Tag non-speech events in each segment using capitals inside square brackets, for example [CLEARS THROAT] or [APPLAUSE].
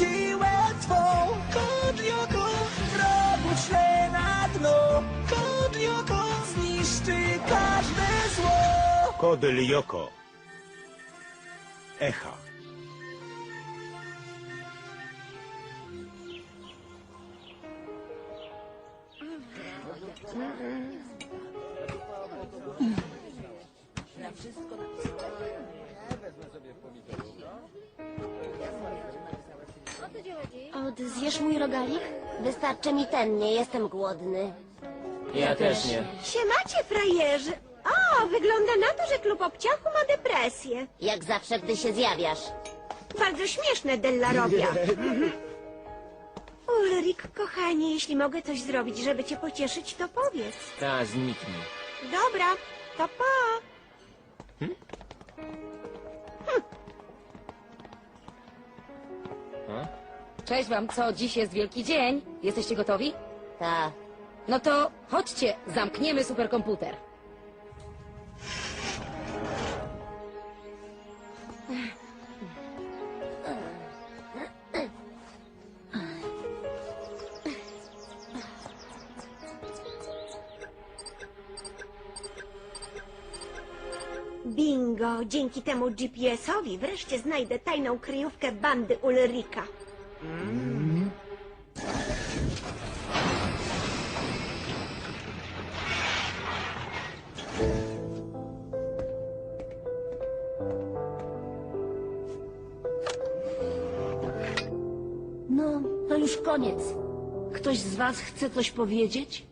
siłę twą Kodlioko wrogów śle na dno Kodlioko zniszczy każde zło Kod Lyoko. Echa. Od, zjesz mój rogalik? Wystarczy mi ten, nie jestem głodny. Ja też nie. Siemacie, frajerzy! O, wygląda na to, że klub obciachu ma depresję. Jak zawsze, gdy się zjawiasz. Bardzo śmieszne, Della Robia. [LAUGHS] Ulrik, kochanie, jeśli mogę coś zrobić, żeby cię pocieszyć, to powiedz. Ta, zniknij. Dobra, to pa. Cześć wam, co? Dziś jest wielki dzień. Jesteście gotowi? Ta. No to chodźcie, zamkniemy superkomputer. Bingo, dzięki temu GPS-owi wreszcie znajdę tajną kryjówkę bandy Ulrika. Już koniec. Ktoś z was chce coś powiedzieć?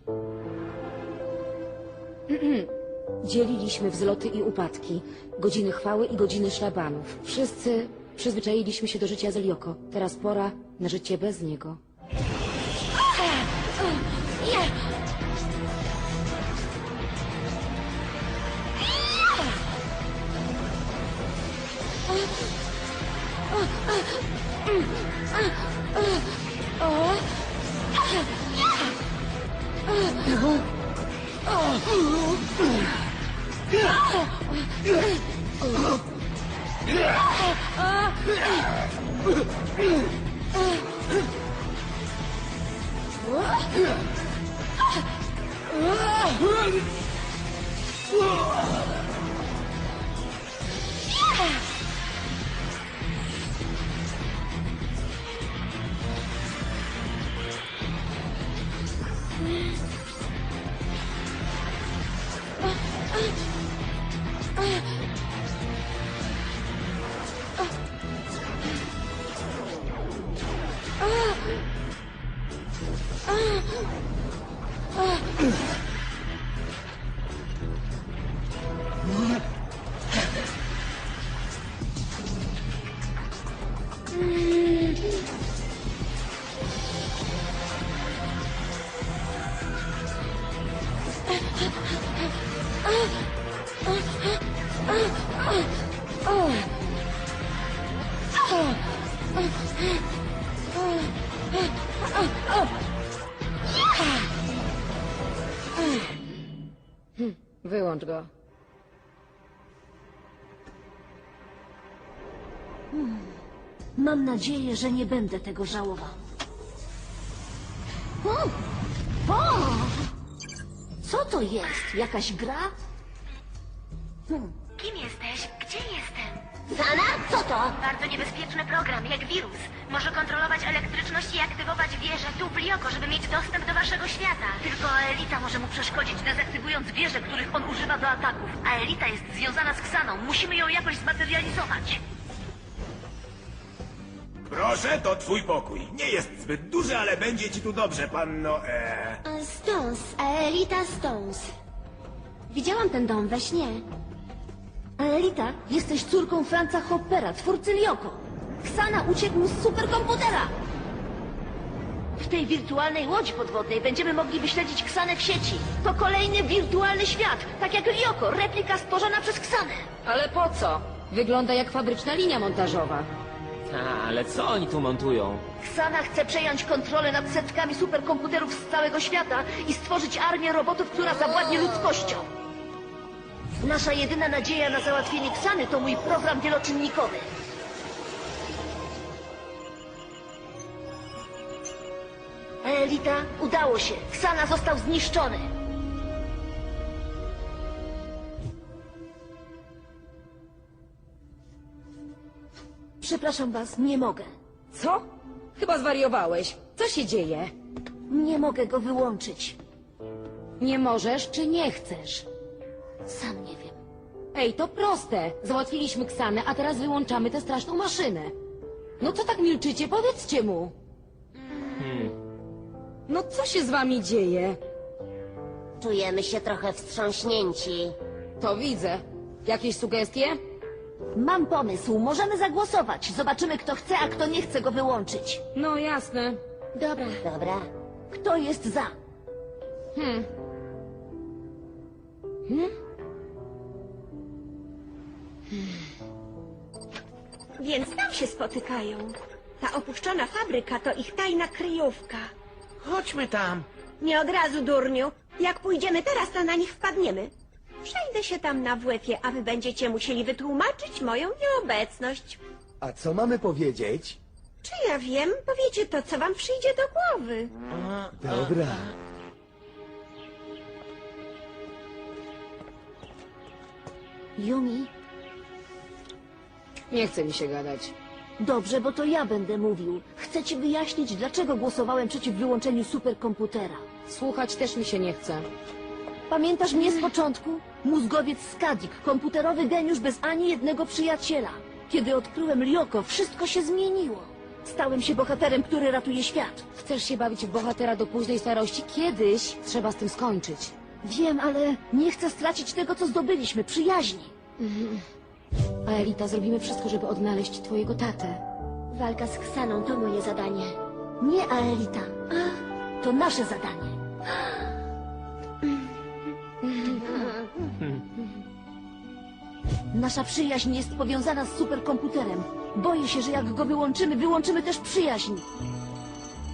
[CLEARS THROAT] Dzieliliśmy wzloty i upadki, godziny chwały i godziny szlabanów. Wszyscy przyzwyczailiśmy się do życia z Elioko. Teraz pora na życie bez niego. [CLEARS THROAT] Yeah. Wyłącz go. Mam nadzieję, że nie będę tego żałował. O! O! Co to jest? Jakaś gra? Kim jesteś? Gdzie jestem? Sana, co to? Bardzo niebezpieczny program, jak wirus. Może kontrolować elektryczność i aktywować wieże tu w Lioko, żeby mieć dostęp do waszego świata. Tylko Elita może mu przeszkodzić, dezaktywując wieże, których on używa do ataków. A Elita jest związana z Ksaną. Musimy ją jakoś zmaterializować. Proszę, to twój pokój. Nie jest zbyt duży, ale będzie ci tu dobrze, panno. E... Stones, Elita Stones. Widziałam ten dom we śnie. Aelita, jesteś córką Franca Hoppera, twórcy Lioko. Ksana uciekł z superkomputera. W tej wirtualnej łodzi podwodnej będziemy mogli wyśledzić Ksanę w sieci. To kolejny wirtualny świat, tak jak Lioko, replika stworzona przez Ksanę. Ale po co? Wygląda jak fabryczna linia montażowa. A, ale co oni tu montują? Ksana chce przejąć kontrolę nad setkami superkomputerów z całego świata i stworzyć armię robotów, która zawładnie ludzkością. Nasza jedyna nadzieja na załatwienie Ksany to mój program wieloczynnikowy. Elita, udało się. Ksana został zniszczony. Przepraszam was, nie mogę. Co? Chyba zwariowałeś. Co się dzieje? Nie mogę go wyłączyć. Nie możesz czy nie chcesz? Sam nie wiem. Ej, to proste. Załatwiliśmy Ksanę, a teraz wyłączamy tę straszną maszynę. No co tak milczycie? Powiedzcie mu. No co się z wami dzieje? Czujemy się trochę wstrząśnięci. To widzę. Jakieś sugestie? Mam pomysł, możemy zagłosować. Zobaczymy, kto chce, a kto nie chce go wyłączyć. No jasne. Dobra. Dobra? Kto jest za? Więc tam się spotykają. Ta opuszczona fabryka to ich tajna kryjówka. Chodźmy tam. Nie od razu, durniu. Jak pójdziemy teraz, to na nich wpadniemy. Przejdę się tam na WF-ie, a wy będziecie musieli wytłumaczyć moją nieobecność. A co mamy powiedzieć? Czy ja wiem? Powiecie to, co wam przyjdzie do głowy. Dobra. Yumi? Nie chce mi się gadać. Dobrze, bo to ja będę mówił. Chcę ci wyjaśnić, dlaczego głosowałem przeciw wyłączeniu superkomputera. Słuchać też mi się nie chce. Pamiętasz mnie z początku? Mózgowiec Skadik, komputerowy geniusz bez ani jednego przyjaciela. Kiedy odkryłem Lioko, wszystko się zmieniło. Stałem się bohaterem, który ratuje świat. Chcesz się bawić w bohatera do późnej starości? Kiedyś trzeba z tym skończyć. Wiem, ale nie chcę stracić tego, co zdobyliśmy, przyjaźni. A Elita, zrobimy wszystko, żeby odnaleźć twojego tatę. Walka z Ksaną to moje zadanie. Nie Aelita. To nasze zadanie. Nasza przyjaźń jest powiązana z superkomputerem. Boję się, że jak go wyłączymy, wyłączymy też przyjaźń.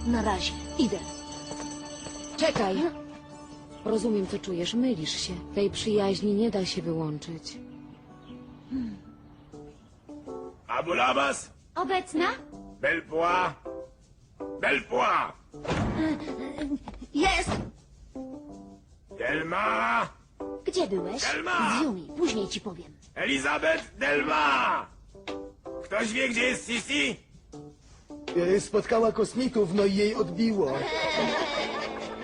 Na razie. Idę. Czekaj! Rozumiem, co czujesz. Mylisz się. Tej przyjaźni nie da się wyłączyć. Abulabas? Obecna? Belpois? Belpois! Jest! Delma! Gdzie byłeś? Selma! Z Yumi. Później ci powiem. Elizabeth Delma! Ktoś wie, gdzie jest Sisi? E, Spotkała kosmitów, no i jej odbiło.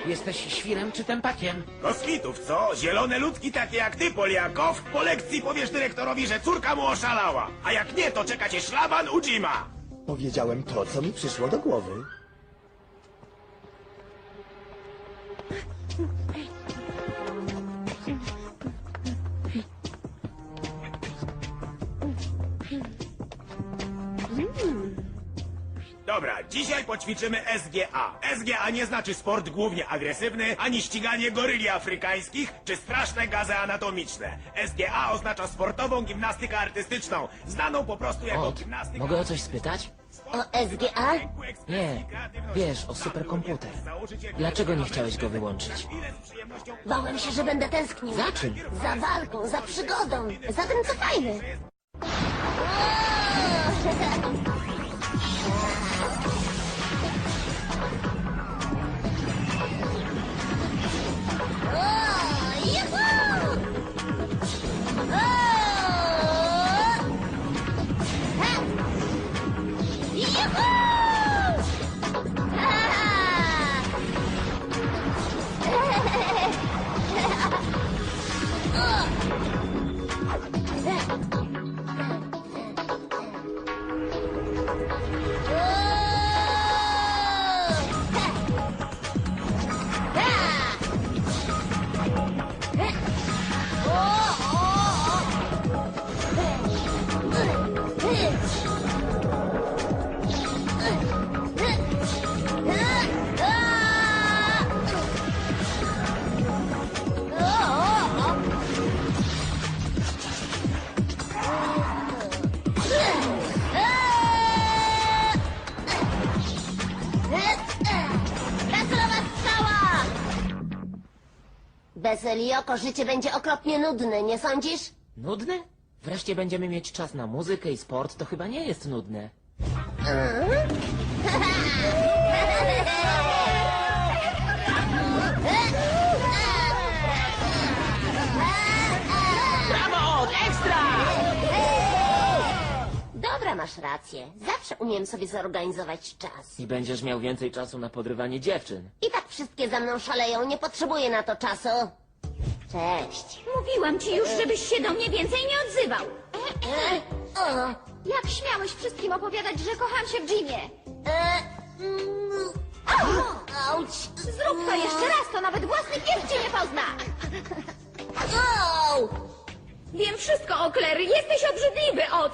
Jesteś świrem czy tempakiem? Kosmitów, co? Zielone ludki takie jak ty, Poliakow? Po lekcji powiesz dyrektorowi, że córka mu oszalała. A jak nie, to czeka cię szlaban Ujima. Powiedziałem to, co mi przyszło do głowy. Dobra, dzisiaj poćwiczymy SGA. SGA nie znaczy sport głównie agresywny, ani ściganie goryli afrykańskich, czy straszne gazy anatomiczne. SGA oznacza sportową gimnastykę artystyczną, znaną po prostu jako Ot, gimnastyka... mogę o coś spytać? O SGA? Nie, wiesz, o superkomputer. Dlaczego nie chciałeś go wyłączyć? Bałem się, że będę tęsknił. Za czym? Za walką, za przygodą, za tym, co fajne. [LAUGHS] Bez Lioko życie będzie okropnie nudne, nie sądzisz? Nudne? Wreszcie będziemy mieć czas na muzykę i sport, to chyba nie jest nudne. Brawo, ekstra! Dobra, masz rację. Zawsze umiem sobie zorganizować czas. I będziesz miał więcej czasu na podrywanie dziewczyn. I tak wszystkie za mną szaleją, nie potrzebuję na to czasu. Cześć. Mówiłam ci już, żebyś się do mnie więcej nie odzywał. E, o, Jak śmiałeś wszystkim opowiadać, że kocham się w Jimie? e, mm, auć. Zrób to jeszcze raz, to nawet własny pies cię nie pozna. Au. Wiem wszystko o Claire, jesteś obrzydliwy, Ot.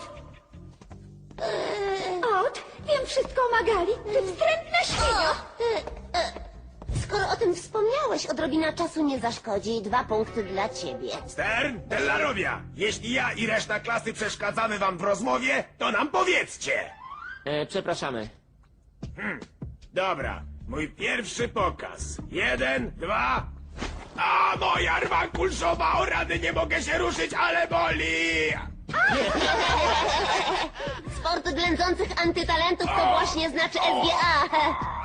Ot, wiem wszystko o Magali, ty wstrętna świnio. E, e, Skoro o tym wspomniałeś, odrobina czasu nie zaszkodzi. Dwa punkty dla ciebie. Stern, Dellarovia, jeśli ja i reszta klasy przeszkadzamy wam w rozmowie, to nam powiedzcie. E, przepraszamy. Dobra, mój pierwszy pokaz. Jeden, dwa... A moja rwa kulszowa, o rady nie mogę się ruszyć, ale boli! [LAUGHS] Sport ględzących antytalentów to właśnie znaczy SGA.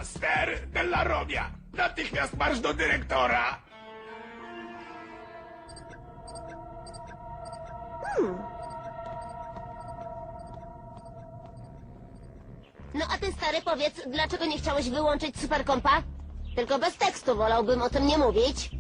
A, Ster, Dellarovia, natychmiast marsz do dyrektora! No a ty, stary, powiedz, dlaczego nie chciałeś wyłączyć superkompa? Tylko bez tekstu, wolałbym o tym nie mówić.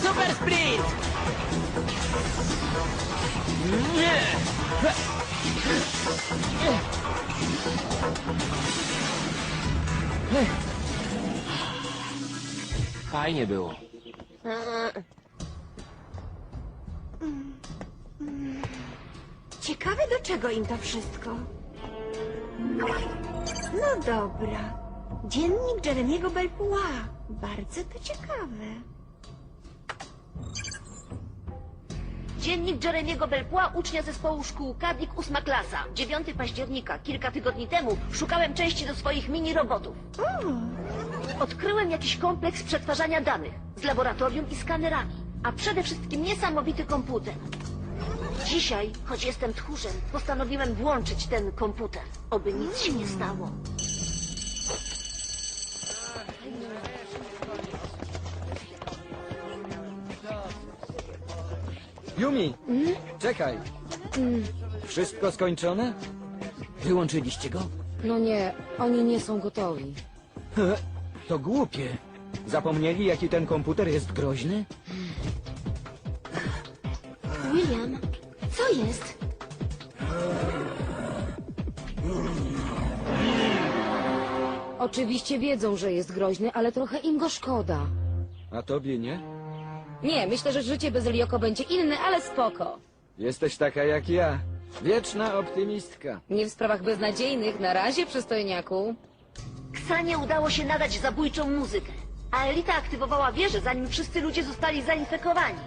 Super sprint! Fajnie było. Ciekawe, do czego im to wszystko. No dobra. Dziennik Jeremiego Belpois. Bardzo to ciekawe. Dziennik Jeremiego Belpois, ucznia zespołu szkół Kadlik, ósma klasa. 9 października, kilka tygodni temu, szukałem części do swoich mini-robotów. Odkryłem jakiś kompleks przetwarzania danych z laboratorium i skanerami, a przede wszystkim niesamowity komputer. Dzisiaj, choć jestem tchórzem, postanowiłem włączyć ten komputer, oby nic się nie stało. Yumi, czekaj. Wszystko skończone? Wyłączyliście go? No nie, oni nie są gotowi. [LAUGHS] To głupie. Zapomnieli, jaki ten komputer jest groźny? William, co jest? Oczywiście wiedzą, że jest groźny, ale trochę im go szkoda. A tobie nie? Nie, myślę, że życie bez Lioko będzie inne, ale spoko. Jesteś taka jak ja. Wieczna optymistka. Nie w sprawach beznadziejnych, na razie, przystojniaku. Ksanie udało się nadać zabójczą muzykę, a Elita aktywowała wieżę, zanim wszyscy ludzie zostali zainfekowani.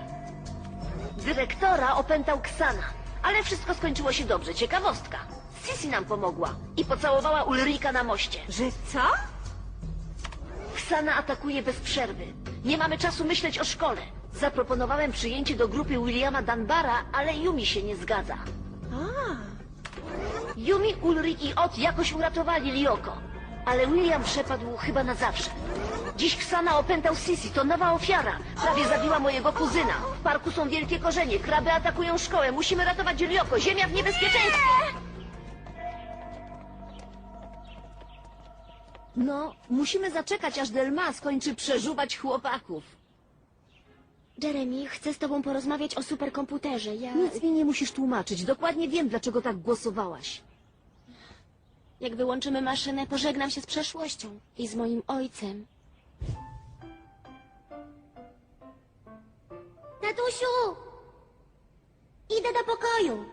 Dyrektora opętał Ksana, ale wszystko skończyło się dobrze. Ciekawostka. Sisi nam pomogła i pocałowała Ulrika na moście. Że co? Ksana atakuje bez przerwy. Nie mamy czasu myśleć o szkole. Zaproponowałem przyjęcie do grupy Williama Danbara, ale Yumi się nie zgadza. Yumi, Ulrik i Ot jakoś uratowali Lioko. Ale William przepadł chyba na zawsze. Dziś Ksana opętał Sisi, to nowa ofiara. Prawie zabiła mojego kuzyna. W parku są wielkie korzenie, kraby atakują szkołę. Musimy ratować Lioko, ziemia w niebezpieczeństwie. No, musimy zaczekać, aż Delma skończy przeżuwać chłopaków. Jeremy, chcę z tobą porozmawiać o superkomputerze. Ja... Nic mi nie musisz tłumaczyć. Dokładnie wiem, dlaczego tak głosowałaś. Jak wyłączymy maszynę, pożegnam się z przeszłością i z moim ojcem. Tatusiu! Idę do pokoju.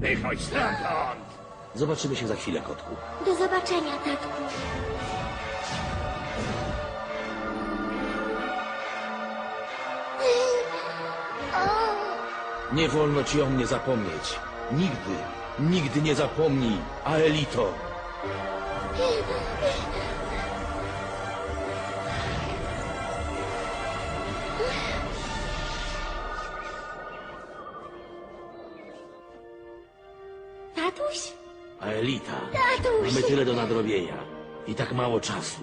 Wychodź stamtąd! Zobaczymy się za chwilę, kotku. Do zobaczenia, tatku. Nie wolno ci o mnie zapomnieć. Nigdy, nigdy nie zapomnij, Aelito. Aelita. Tatuś! Mamy tyle do nadrobienia. I tak mało czasu.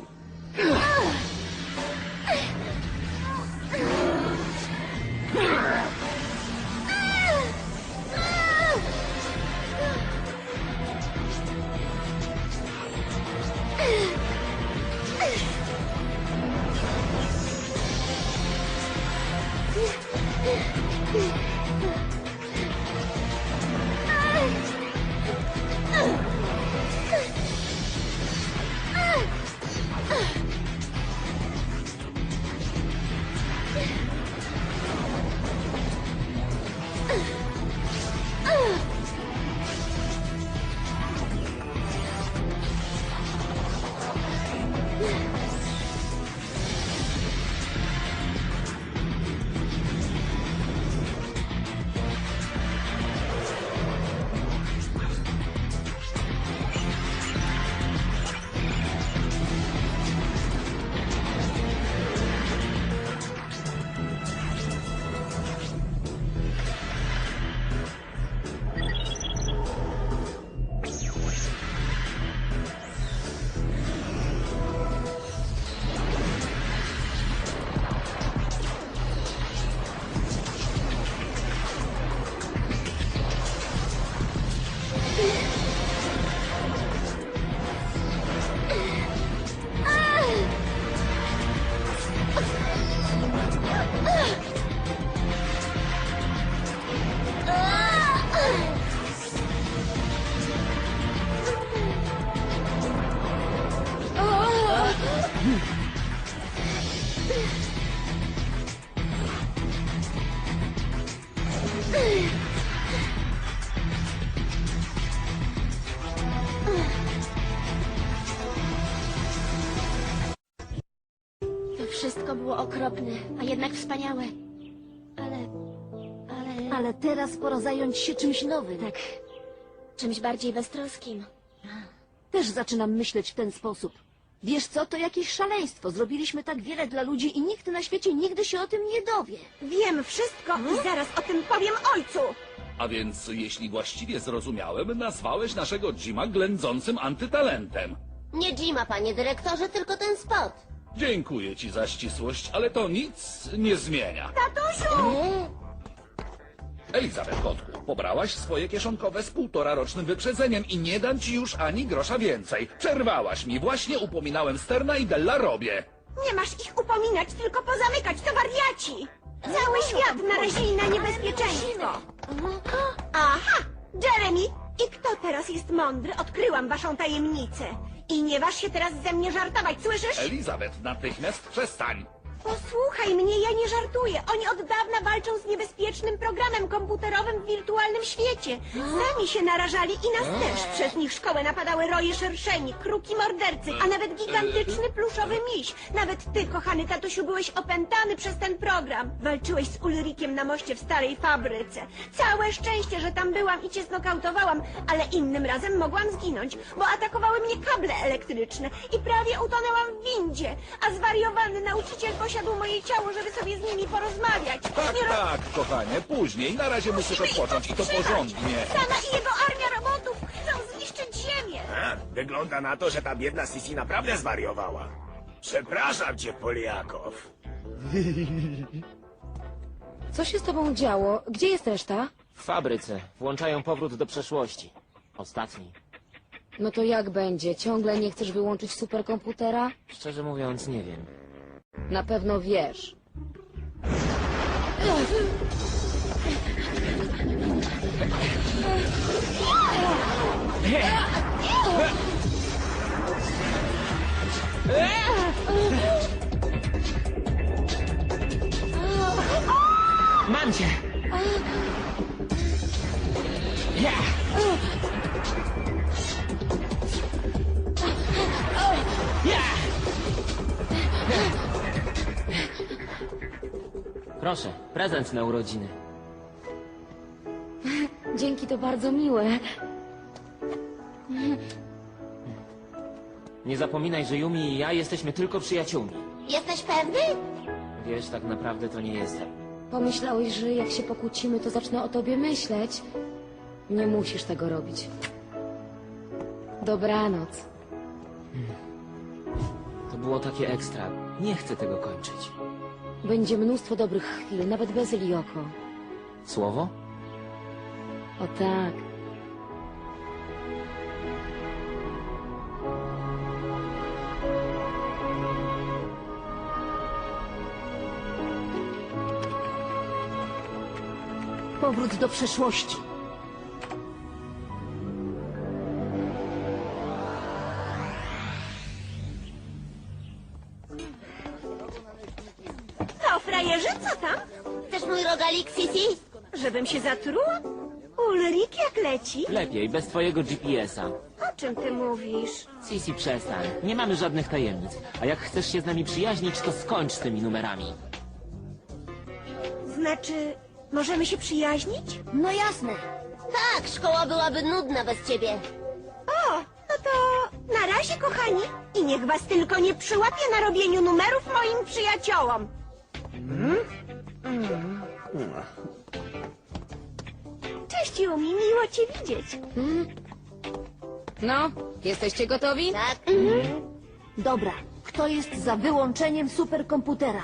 Teraz pora zająć się czymś nowym. Tak. Czymś bardziej beztroskim. Też zaczynam myśleć w ten sposób. Wiesz co, to jakieś szaleństwo. Zrobiliśmy tak wiele dla ludzi i nikt na świecie nigdy się o tym nie dowie. Wiem wszystko i zaraz o tym powiem ojcu. A więc, jeśli właściwie zrozumiałem, nazwałeś naszego Jima ględzącym antytalentem. Nie Jima, panie dyrektorze, tylko ten spot. Dziękuję ci za ścisłość, ale to nic nie zmienia. Tatusiu! Elizabeth Kotku, pobrałaś swoje kieszonkowe z półtora rocznym wyprzedzeniem i nie dam ci już ani grosza więcej. Przerwałaś mi, właśnie upominałem Sterna i Della Robię. Nie masz ich upominać, tylko pozamykać, to wariaci! Cały świat narazili na niebezpieczeństwo. Aha! Jeremy! I kto teraz jest mądry? Odkryłam waszą tajemnicę. I nie waż się teraz ze mnie żartować, słyszysz? Elizabeth, natychmiast przestań. Posłuchaj mnie, ja nie żartuję. Oni od dawna walczą z niebezpiecznym programem komputerowym w wirtualnym świecie. Sami się narażali i nas też. Przez nich szkołę napadały roje szerszeni, kruki mordercy, a nawet gigantyczny pluszowy miś. Nawet ty, kochany tatusiu, byłeś opętany przez ten program. Walczyłeś z Ulrikiem na moście w starej fabryce. Całe szczęście, że tam byłam i cię znokautowałam, ale innym razem mogłam zginąć, bo atakowały mnie kable elektryczne i prawie utonęłam w windzie, a zwariowany nauczyciel posiadł moje ciało, żeby sobie z nimi porozmawiać. Tak, Nie roz- tak, kochanie, później. Na razie musisz odpocząć i to porządnie. Sana i jego armia robotów chcą zniszczyć Ziemię. A, wygląda na to, że ta biedna Sisi naprawdę zwariowała. Przepraszam cię, Poliakow. [LAUGHS] Co się z tobą działo? Gdzie jest reszta? W fabryce. Włączają powrót do przeszłości. Ostatni. No to jak będzie? Ciągle nie chcesz wyłączyć superkomputera? Szczerze mówiąc, nie wiem. Na pewno wiesz. Mam cię! Ja! Ja! Proszę, prezent na urodziny. Dzięki, to bardzo miłe. Nie zapominaj, że Yumi i ja jesteśmy tylko przyjaciółmi. Jesteś pewny? Wiesz, tak naprawdę to nie jestem. Pomyślałeś, że jak się pokłócimy, to zacznę o tobie myśleć. Nie musisz tego robić. Dobranoc. To było takie ekstra. Nie chcę tego kończyć. Będzie mnóstwo dobrych chwil, nawet bez Lioko. Słowo? O tak. Powrót do przeszłości. Frajerze, co tam? Chcesz mój rogalik, Sisi? Żebym się zatruła? Ulrik jak leci? Lepiej, bez twojego GPS-a. O czym ty mówisz? Sisi, przestań. Nie mamy żadnych tajemnic. A jak chcesz się z nami przyjaźnić, to skończ z tymi numerami. Znaczy, możemy się przyjaźnić? No jasne. Tak, szkoła byłaby nudna bez ciebie. O, no to na razie, kochani. I niech was tylko nie przyłapie na robieniu numerów moim przyjaciołom. Cześć, Yumi, miło cię widzieć. No, jesteście gotowi? Tak? Dobra, kto jest za wyłączeniem superkomputera?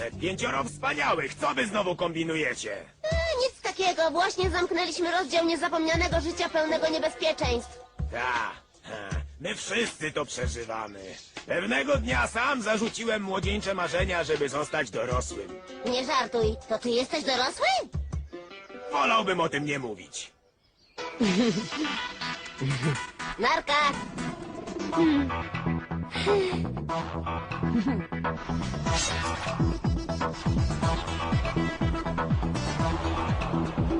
Proszę, pięcioro wspaniałych, co wy znowu kombinujecie? E, nic takiego, właśnie zamknęliśmy rozdział niezapomnianego życia pełnego niebezpieczeństw. Ta, ha, my wszyscy to przeżywamy. Pewnego dnia sam zarzuciłem młodzieńcze marzenia, żeby zostać dorosłym. Nie żartuj, to ty jesteś dorosły? Wolałbym o tym nie mówić. Narka! [LAUGHS] Thank. [LAUGHS]